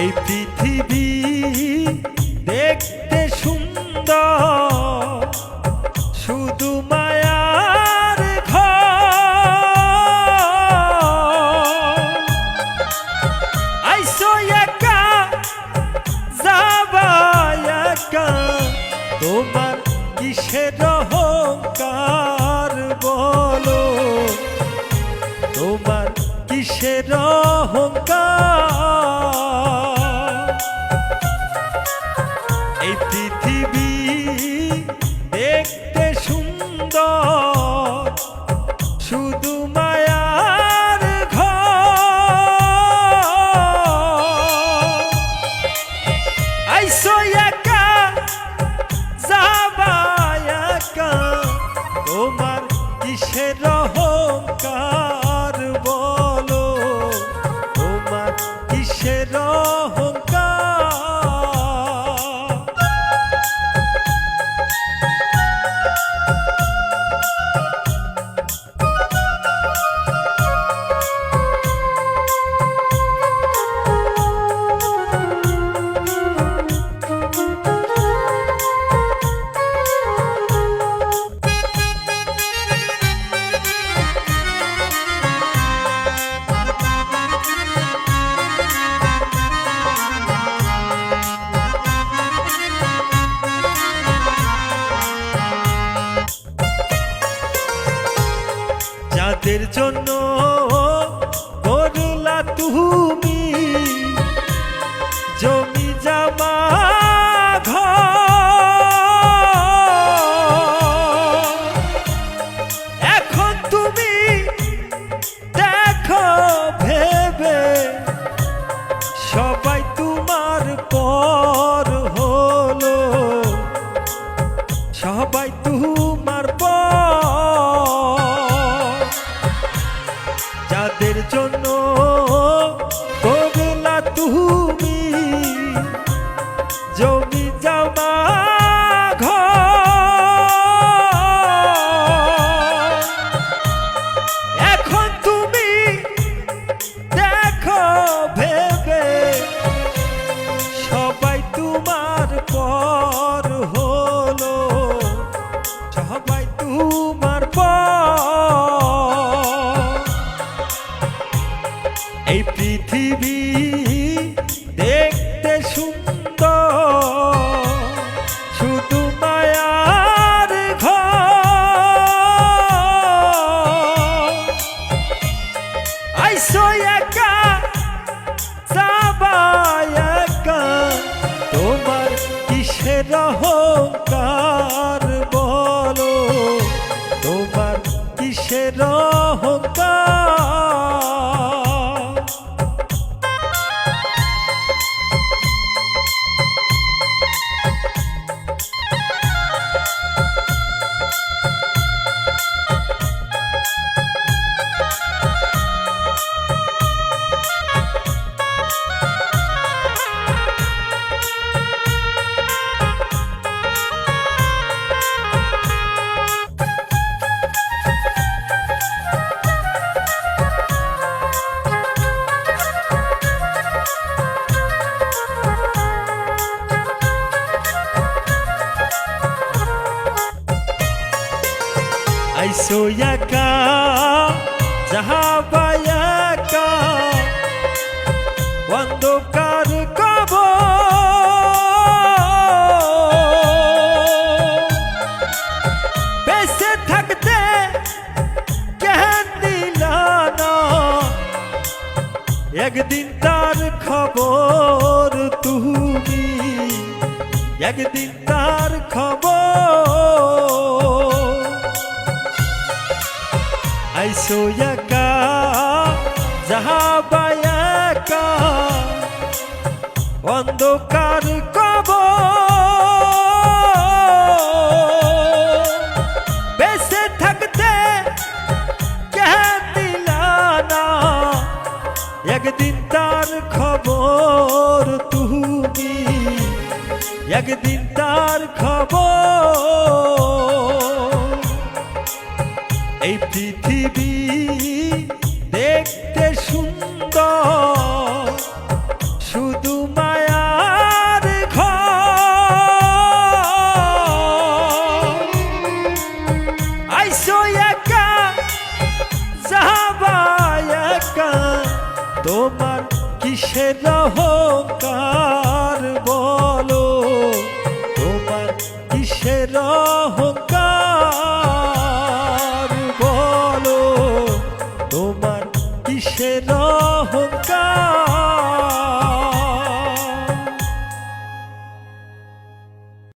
এই পৃথিবী দেখতে সুন্দর, শুধু মায়ার আইসো একা, যাবা একা, তোমার কিসের অহংকার বলো? তোমার কিসের you. এই পৃথিবী দেখতে আইসো একা যাহাবা একা। অন্ধকার কব বেঁচে থাকতে কেন দিলা না। একদিন তার খবর তুমি, একদিন তার খবর আইসো একা যাহাবা একা। অন্ধকার কব বেঁচে থাকতে কে দিলা না। একদিন তার খবর তুমি, একদিন তার খবর। এই পৃথিবী দেখতে সুন্দর। শুধু মায়ার ঘইসো একা যাবাই একা। তোমার কিসের রহকার বলো, তোমার কিসে রহকার